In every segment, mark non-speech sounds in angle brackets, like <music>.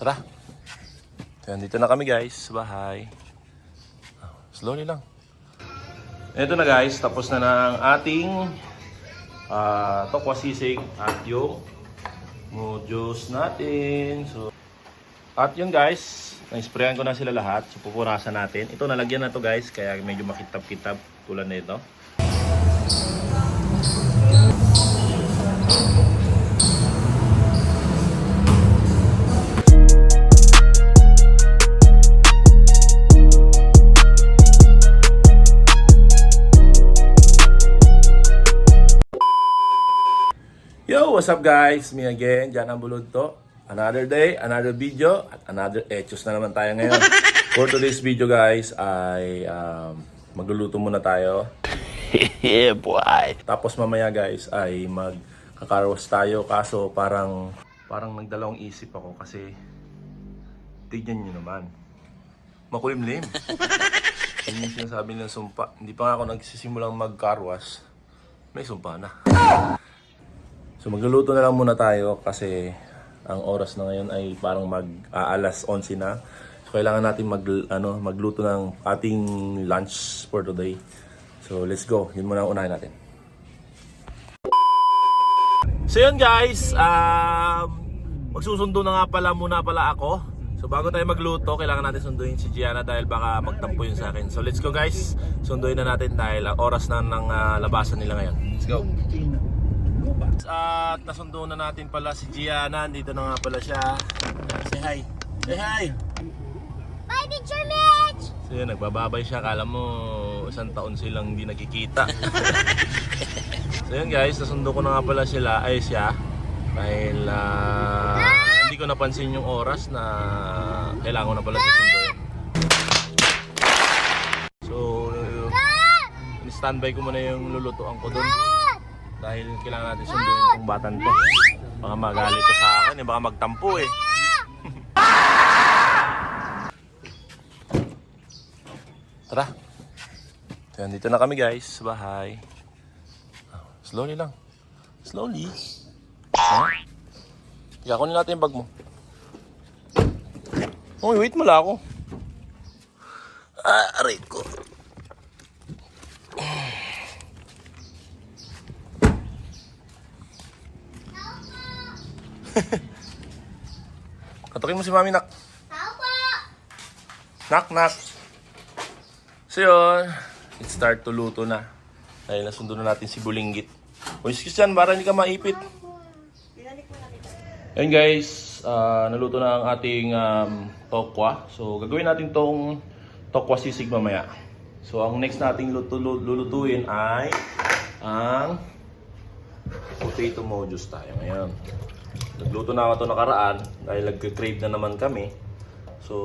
Tara. So, dito na kami guys, sa bahay. Ah, Slowly lang. Ito na guys, tapos na ng ating uh, tokwa sisig at yung mojos natin. So, at yun guys, na-sprayan ko na sila lahat. So pupunasan natin. Ito nalagyan na to guys, kaya medyo makitab-kitab tulad na ito. What's up guys? Me again, Jan Ambulodto. Another day, another video, at another etos na naman tayo ngayon. <laughs> For today's video guys, ay um, magluluto muna tayo. <laughs> yeah, boy. Tapos mamaya guys ay magkakarwas tayo kaso parang parang nagdalawang isip ako kasi tignan nyo naman. Makulimlim. <laughs> Yun yung sinasabi ng sumpa. Hindi pa nga ako nagsisimulang magkarwas. May sumpa na. So magluluto na lang muna tayo kasi ang oras na ngayon ay parang mag aalas 11 na. So kailangan natin mag ano magluto ng ating lunch for today. So let's go. Yun muna ang unahin natin. So yun guys, um, magsusundo na nga pala muna pala ako. So bago tayo magluto, kailangan natin sunduin si Gianna dahil baka magtampo yun sa akin. So let's go guys, sunduin na natin dahil ang oras na ng ah, labasan nila ngayon. Let's go. At nasundo na natin pala si Gianna, dito na nga pala siya. Say hi. Say hi. Bye, Teacher Mitch! So yun, nagbababay siya. Kala mo isang taon silang hindi nakikita. <laughs> so yun guys, nasundo ko na nga pala sila, ay siya. Dahil ah, hindi ko napansin yung oras na kailangan ko na pala susunduin. So, in-standby ko muna yung lulutuan ko doon. Dahil kailangan natin sunduin itong batan to. Baka magalit to sa akin, eh. baka magtampo eh. <laughs> Tara. So, dito na kami guys sa bahay. Ah, Slowly lang. Slowly. Ha? Kaya kunin natin yung bag mo. Uy, wait mo lang ako. Ah, aray ko. Katukin mo si Mami, nak. Tao po! Knock, knock. So yun, it start to luto na. Dahil nasundo na natin si Bulinggit. O excuse yan, para hindi ka maipit. Ayun guys, ah, naluto na ang ating um, tokwa. So gagawin natin tong tokwa sisig mamaya. So ang next nating luto, lu- lulutuin ay ang potato mojos tayo ngayon. Nagluto na ako ito nakaraan dahil nagka-crave na naman kami. So,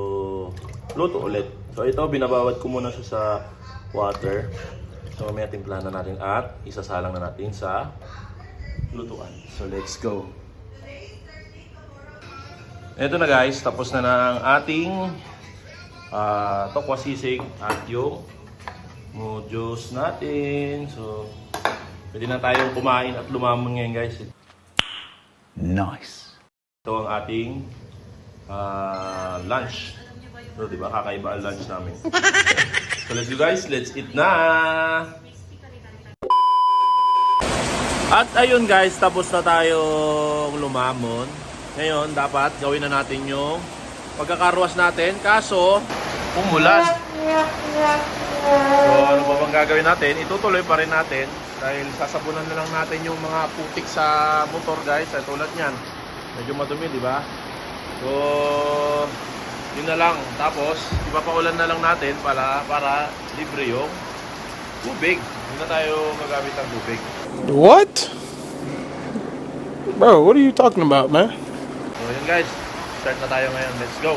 luto ulit. So, ito, binabawad ko muna siya sa water. So, mamaya timplahan na natin at isasalang na natin sa lutuan. So, let's go. Ito na guys, tapos na na ang ating uh, tokwa sisig at yung mojos natin. So, pwede na tayong kumain at lumamon ngayon guys. Nice. Ito ang ating ah, lunch. So, di ba? Kakaiba ang lunch namin. <laughs> so, let's go guys. Let's eat na! At ayun guys, tapos na tayo lumamon. Ngayon, dapat gawin na natin yung pagkakarwas natin. Kaso, umulan. So, ano ba bang gagawin natin? Itutuloy pa rin natin dahil sasabunan na lang natin yung mga putik sa motor guys. Ay, tulad niyan. Medyo madumi, di ba? So, yun na lang. Tapos, ipapaulan na lang natin para, para libre yung tubig. Hindi na tayo gagamit ng tubig. What? Bro, what are you talking about, man? So, yun guys. Start na tayo ngayon. Let's go.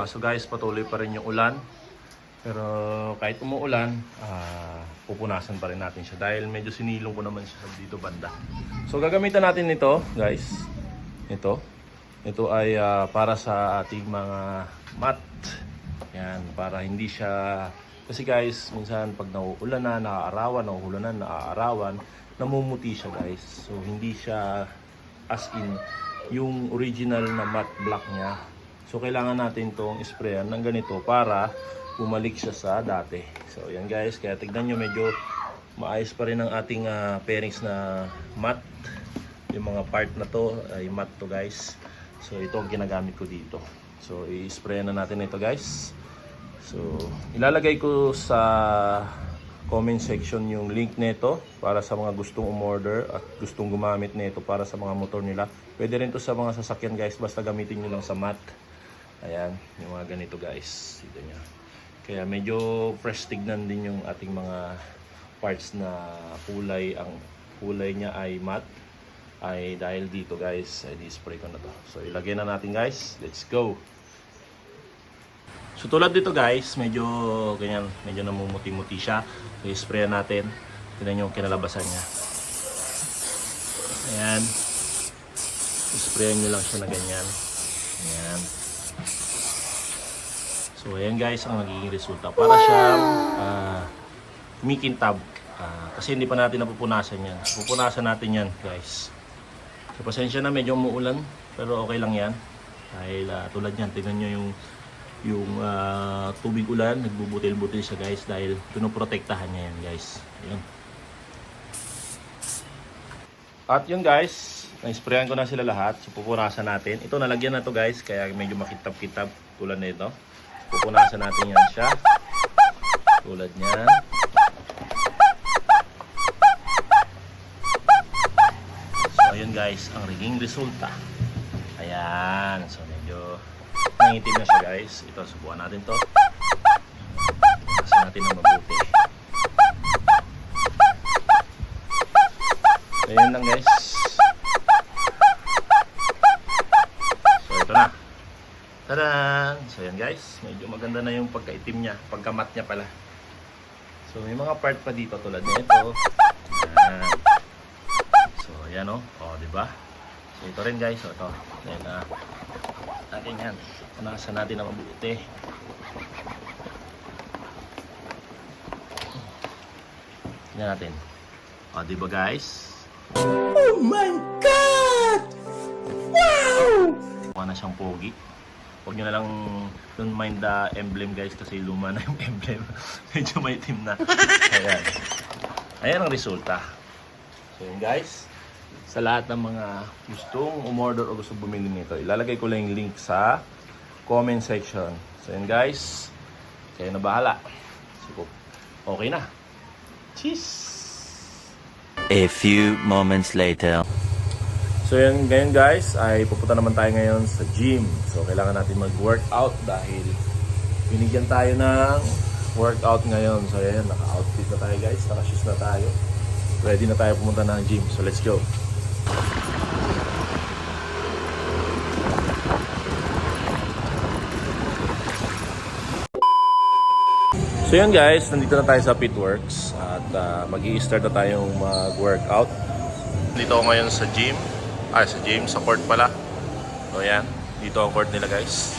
Ah, So guys, patuloy pa rin yung ulan. Pero kahit umuulan, ah, pupunasan pa rin natin siya dahil medyo sinilong ko naman siya dito banda. So gagamitan natin ito, guys. Ito. Ito ay ah, para sa ating mga mat. Yan, para hindi siya kasi guys, minsan pag nauulan na, naaarawan, nauulanan, naaarawan, namumuti siya guys. So hindi siya as in yung original na matte black niya. So kailangan natin tong sprayan ng ganito para bumalik siya sa dati. So yan guys, kaya tignan nyo medyo maayos pa rin ang ating ah, pairings na matte. Yung mga part na to ay matte to guys. So ito ang ginagamit ko dito. So i-spray na natin ito guys. So ilalagay ko sa comment section yung link nito para sa mga gustong umorder at gustong gumamit nito para sa mga motor nila. Pwede rin to sa mga sasakyan guys basta gamitin nyo lang sa mat. Ayan, yung mga ganito guys. Dito nyo. Kaya medyo fresh tignan din yung ating mga parts na kulay. Ang kulay niya ay matte ay dahil dito guys, ay di-spray ko na to. So ilagay na natin guys. Let's go! So tulad dito guys, medyo ganyan, medyo namumuti-muti siya. I-spray natin. Tignan yung kinalabasan niya. Ayan. I-sprayan nyo lang siya na ganyan. Ayan. So ayan guys ang magiging resulta. Para siyang ah, kumikintab. Ah, kasi hindi pa natin napupunasan yan. Pupunasan natin yan guys. So pasensya na medyo umuulan pero okay lang yan. Dahil ah, tulad yan, tingnan nyo yung yung ah, tubig ulan, nagbubutil-butil siya guys dahil pinoprotektahan niya yan guys. Ayun. At yun guys, na-sprayan ko na sila lahat. So pupunasan natin. Ito nalagyan na to guys, kaya medyo makitab-kitab tulad nito. Pupunasan natin yan siya. Tulad niyan. So ayun guys, ang riging resulta. Ayan. So medyo nangitim na siya guys. Ito, subukan natin to. Kasi natin ng mabuti. Yun lang guys. So ito na. Tadaan! So yan guys, medyo maganda na yung pagkaitim niya, pagkamat niya pala. So may mga part pa dito tulad nito. Yan. So yan o, oh. oh, di ba? So ito rin guys, oh, ito. Then ah, natin yan. Punasan natin na mabuti. Tingnan natin. O, oh, di ba guys? Oh my God! Wow! Mukha na siyang pogi. Huwag nyo na lang don't mind the emblem guys kasi luma na yung <laughs> emblem. Medyo may team na. Ayan. Ayan ang resulta. So yun guys. Sa lahat ng mga gustong umorder o gusto bumili nito, ilalagay ko lang yung link sa comment section. So yun guys. Kayo na bahala. So, okay na. Cheese! A few moments later. So yan, ngayon guys, ay pupunta naman tayo ngayon sa gym. So kailangan natin mag-workout dahil binigyan tayo ng workout ngayon. So yan, naka-outfit na tayo guys, naka-shoes na tayo. Ready na tayo pumunta ng gym. So let's go. So yun guys, nandito na tayo sa Pitworks at uh, mag start na tayong mag-workout. Dito ako ngayon sa gym. Ah, sa gym, sa court pala. So yan, dito ang court nila guys.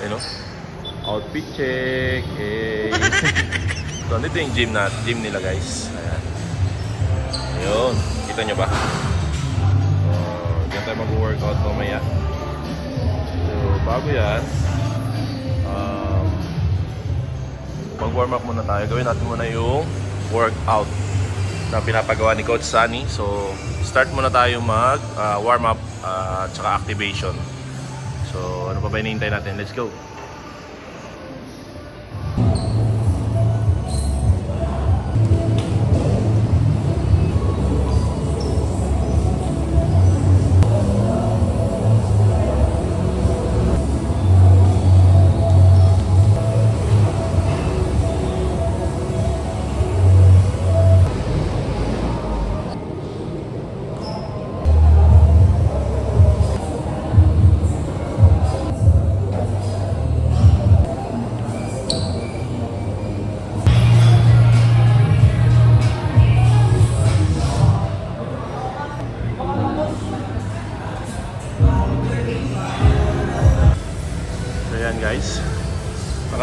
Ayun o. Outfit check. Hey. <laughs> so dito yung gym na, gym nila guys. Ayan. Ayun, kita nyo ba? So, dyan tayo mag-workout mamaya. So, bago yan, um, mag-warm up muna tayo. Gawin natin muna yung workout na pinapagawa ni Coach Sunny. So, start muna tayo mag ah, warm up at saka activation. So, ano pa ba hinihintay natin? Let's go!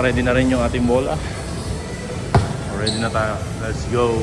Ready na rin yung ating bola. Ready na tayo. Let's go!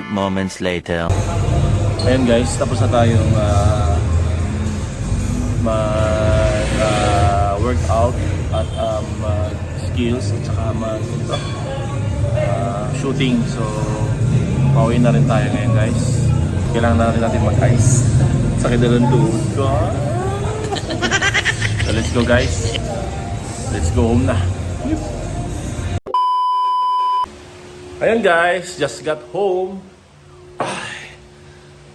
Few moments later. Ayan guys, tapos na tayong uh, mag uh, workout at um, mag skills at saka mag uh, shooting. So, pauwi na rin tayo ngayon guys. Kailangan na rin natin mag-ice. Sakit na ng tuhod ko. so, let's go guys. Let's go home na. Ayan guys, just got home.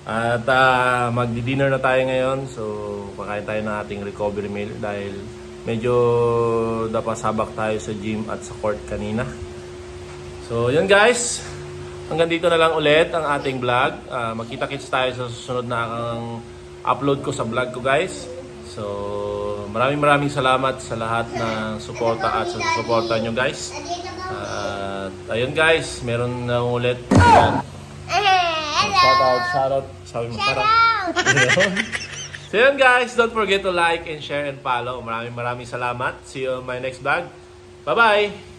At uh, magdi-dinner na tayo ngayon. So, pakain tayo ng ating recovery meal dahil medyo napasabak tayo sa gym at sa court kanina. So, yun guys. Hanggang dito na lang ulit ang ating vlog. Ah, Magkita-kits tayo sa susunod na upload ko sa vlog ko guys. So, maraming maraming salamat sa lahat ng suporta at sa suporta nyo guys. At ayun guys, meron na ulit. Ayan. Shout out, shout out. Sabi mo, shout out. <laughs> so yun guys, don't forget to like and share and follow. Maraming maraming salamat. See you on my next vlog. Bye-bye!